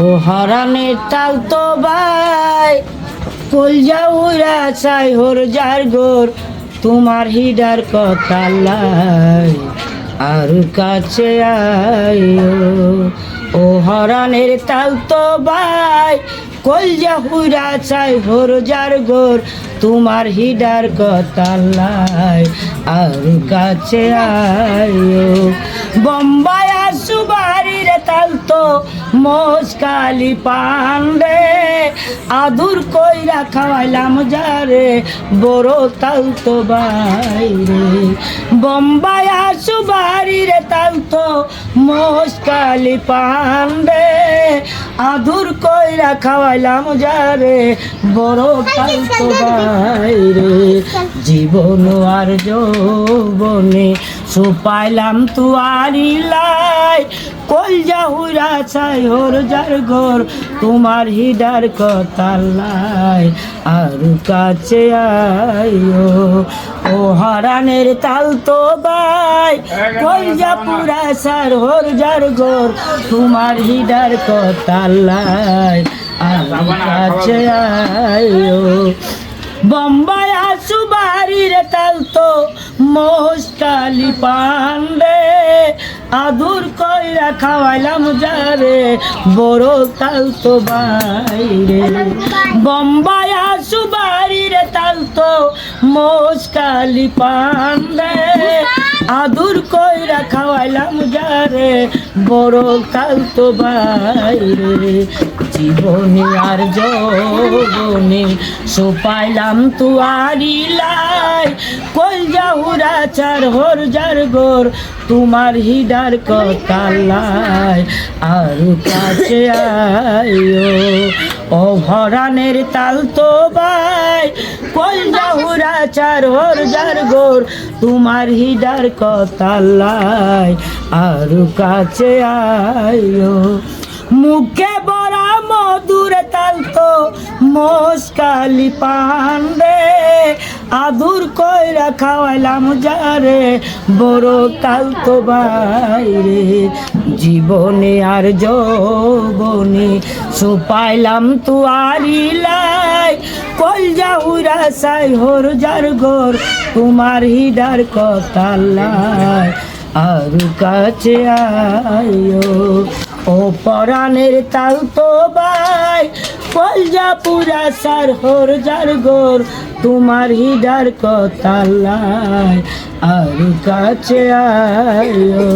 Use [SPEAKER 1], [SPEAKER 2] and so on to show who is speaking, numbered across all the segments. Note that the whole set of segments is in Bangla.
[SPEAKER 1] ও হরানের তাল তো বাই কলজা উড়া চাই হর যার গোর তোমার হিডার কথা লাই, আর কাছে আইও। ও হরানের তাল তো বাই কলজা হুইরা চাই হর যার গোর তোমার হিডার কথা লাই, আর কাছে আইও। বম্বাই মোসকালি পান্ডে আদুর কইরা খাওয়াইলাম যারে বড় তাল তো বাইরে বম্বাই আসু বাড়ির তাল তো মোসকালি পান্ডে আদুর কইরা খাওয়াইলাম যারে বড় তাল তো বাইরে জীবন আর যৌবনে সুপাইলাম তুয়ারি লাই কলজা হুরা চাই হর যার ঘর তোমার হিডার কথা লাই। আর কাছে আইও ও হারানের তাল তো বাই। কলজা পুরা সার হর যার ঘর তোমার হিডার কথা লাই। আর কাছে আইও বম্বাই আসু বাড়ির তাল তো মোস্টালি পান্ডে আদুর কইরা খাওয়াইলাম যারে বড় তাল তো বাইরে বম্বাই আসু বাড়ির তাল তো মোস্টালি পান্ডে আদুর কইরা খাওয়াইলাম যারে, বড় তাল তো বাইরে জীবনে আর যৌবনে সোপাইলাম তুয়ারি লাই। কল যাহুরা চার হর যার গোর, তোমার হিডার কথা আর কাছে আইও ও ভরানের তাল তো বাই কল চার হর যার গোর তোমার হিডার কথা লাই আর কাছে আইও মুখে বড়া মধুর তাল তো মস্কালি পান্ডে আদুর কইরা খাওয়াইলাম যারে, বড় তাল তো বাইরে, জীবনে আর যৌবনে, সুপাইলাম তুয়ারি লাই। কল সাই হর যার গোর তোমার হিডার কথা লাই। আর কাছে আইও ও পরাণের তাল তো বাই। কলজা পুরা সার হর যার গোর তোমার হিডার কথা লাই। আর কাছে আইও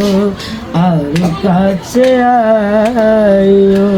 [SPEAKER 1] আর কাছে আইও